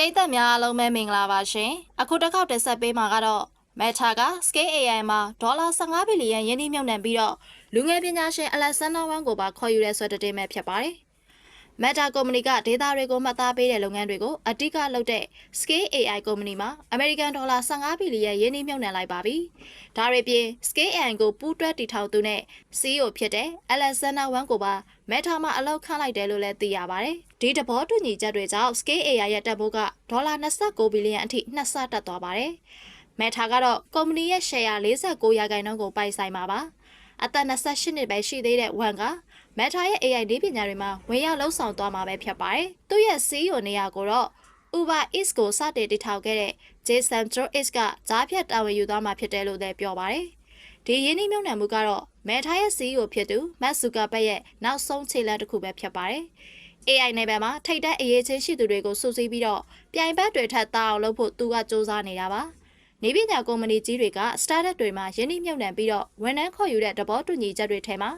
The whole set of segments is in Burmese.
ပရိသတ်များအားလုံးပဲမင်္ဂလာပါရှင်အခုတစ်ခေါက်တက်ဆက်ပေးမှာကတော့ Meta က Scale AI မှာဒေါ်လာ15ဘီလီယံယင်းနှိမ့်မြုပ်နှံပြီးတော့လူငယ်ပညာရှင် Alexander Wang ကိုပါခေါ်ယူတဲ့ဆွဲတဲ့တင်မဲ့ဖြစ်ပါတယ် Meta ကုမ္ပဏီကဒေတာတွေကိုမှတ်သားပေးတဲ့လုပ်ငန်းတွေကိုအဓိကလုပ်တဲ့ Scale AI ကုမ္ပဏီမှာ American ဒေါ်လာ15ဘီလီယံယင်းနှိမ့်မြုပ်နှံလိုက်ပါပြီ။ဒါတွေပြင် Scale AI ကိုပူးတွဲတည်ထောင်သူနဲ့ CEO ဖြစ်တဲ့ Alexander Wang ကိုပါ Meta မှာအလုပ်ခန့်လိုက်တယ်လို့လည်းသိရပါတယ်။ဒီတဘောတူညီချက်တွေကြောင့် Scale AI ရဲ့တက်ဖို့ကဒေါ်လာ29ဘီလီယံအထိနှစ်ဆတက်သွားပါတယ်။ Meta ကတော့ကုမ္ပဏီရဲ့ share 49ရာခိုင်နှုန်းကိုပိုင်ဆိုင်မှာပါ။အသက်28နှစ်ပဲရှိသေးတဲ့ Wang က Meta ရဲ့ AI ဒီပညာတွေမှာဝင်ရောက်လှုပ်ဆောင်သွားမှာပဲဖြစ်ပါတယ်။သူ့ရဲ့ CEO နေရာကိုတော့ Uber Eats ကိုစတင်တည်ထောင်ခဲ့တဲ့ Jason Troix ကကြားဖြတ်တာဝန်ယူသွားမှာဖြစ်တယ်လို့လည်းပြောပါတယ်။ဒီရင်းနှီးမြှုပ်နှံမှုကတော့ Meta ရဲ့ CEO ဖြစ်သူ Mark Zuckerberg ရဲ့နောက်ဆုံးခြေလှမ်းတစ်ခုပဲဖြစ်ပါတယ်။ AI နယ်ပယ်မှာထိတ်တဲ့အရေးချင်းရှိသူတွေကိုစုစည်းပြီးတော့ပြိုင်ဘက်တွေထက်သာအောင်လုပ်ဖို့သူကစ조사နေတာပါ။ နေပညာကုမ္ပဏီကြီးတွေက startup တွေမှာယင်းနှိမ့်မြှုပ်နှံပြီးတော့ဝန်ထမ်းခေါ်ယူတဲ့သဘောတူညီချက်တွေထဲမှာ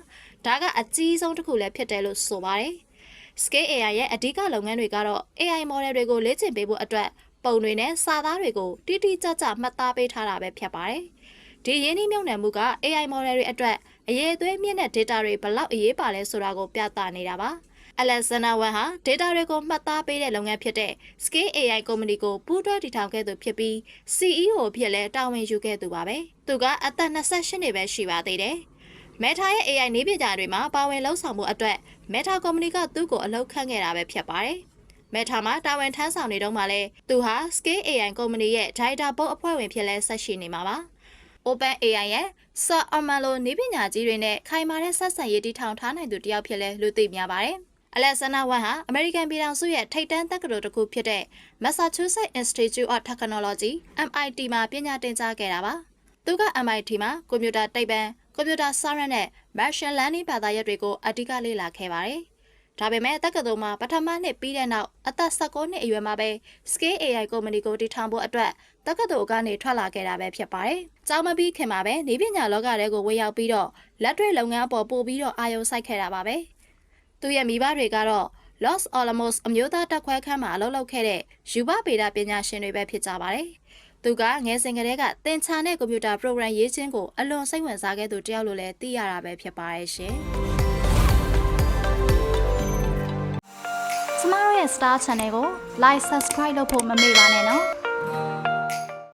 ဒါကအကြီးဆုံးတစ်ခုလည်းဖြစ်တယ်လို့ဆိုပါတယ်။ Scale AI ရဲ့အဓိကလုပ်ငန်းတွေကတော့ AI model တွေကိုလေ့ကျင့်ပေးဖို့အတွက်ပုံတွေနဲ့စာသားတွေကိုတိတိကျကျမှတ်သားပေးထားတာပဲဖြစ်ပါတယ်။ဒီရင်းနှီးမြှုပ်နှံမှုက AI model တွေအတွက်အရေးအသွေးမြင့်တဲ့ data တွေဘလောက်အရေးပါလဲဆိုတာကိုပြသနေတာပါ။ Alexander Wang ဟာ data တွေကိုမှတ်သားပေးတဲ့လုပ်ငန်းဖြစ်တဲ့ Scale AI ကုမ္ပဏီကိုပူးတွဲတည်ထောင်ခဲ့သူဖြစ်ပြီး CEO အဖြစ်လည်းတာဝန်ယူခဲ့သူပါပဲ။သူကအသက်28နှစ်ပဲရှိပါသေးတယ်။ Meta ရဲ့ AI နည်းပညာတွေမှာပါဝင်လှုပ်ဆောင်မှုအတွက် Meta ကုမ္ပဏီကသူ့ကိုအလုပ်ခန့်ခဲ့တာပဲဖြစ်ပါတယ်။ Meta မှာတာဝန်ထမ်းဆောင်နေတော့မှလည်းသူဟာ Scale AI ကုမ္ပဏီရဲ့ Director Board အဖွဲ့ဝင်ဖြစ်လဲဆက်ရှိနေမှာပါ။ Open AI ရဲ့ Sir Amalo နည်းပညာကြီးတွေနဲ့ခိုင်မာတဲ့ဆက်ဆံရေးတည်ထောင်ထားနိုင်သူတယောက်ဖြစ်လဲလူသိများပါတယ်။ Alexander Wang ဟာ American ပြည်ထောင်စုရဲ့ထိပ်တန်းတက္ကသိုလ်တစ်ခုဖြစ်တဲ့ Massachusetts Institute of Technology MIT မှာပညာသင်ကြားခဲ့တာပါ။သူက MIT မှာကွန်ပျူတာတိတ်ပံကွန်ပျူတာစာရန်နဲ့ Machine Learning ဘာသာရပ်တွေကိုအဓိကလေ့လာခဲ့ပါတယ်။ဒါပေမဲ့တက္ကသိုလ်မှာပထမနှစ်ပြီးတဲ့နောက်အသက်16နှစ်အရွယ်မှာပဲ Scale AI ကုမ္ပဏီကိုတည်ထောင်ဖို့အတွက်တက္ကသိုလ်ကနေထွက်လာခဲ့တာပဲဖြစ်ပါတယ်။ကျောင်းမပြီးခင်မှာပဲနေပညာလောကထဲကိုဝင်ရောက်ပြီးတော့လက်တွေ့လုပ်ငန်းအပေါ်ပို့ပြီးတော့အာရုံစိုက်ခဲ့တာပါပဲ။ သူရဲ့မိဘတွေကတော့ Los Alamos အမျိုးသားတပ်ခွဲခန်းမှာအလုပ်လုပ်ခဲ့တဲ့ယူဘဗေဒပညာရှင်တွေပဲဖြစ်ကြပါတယ်။သူကငယ်စဉ်ကတည်းကသင်ချာတဲ့ကွန်ပျူတာပရိုဂရမ်ရေးခြင်းကိုအလွန်စိတ်ဝင်စားခဲ့သူတယောက်လို့လည်းသိရတာပဲဖြစ်ပါရဲ့ရှင်။ကျမတို့ရဲ့ Star Channel ကို Like Subscribe လုပ်ဖို့မမေ့ပါနဲ့နော်။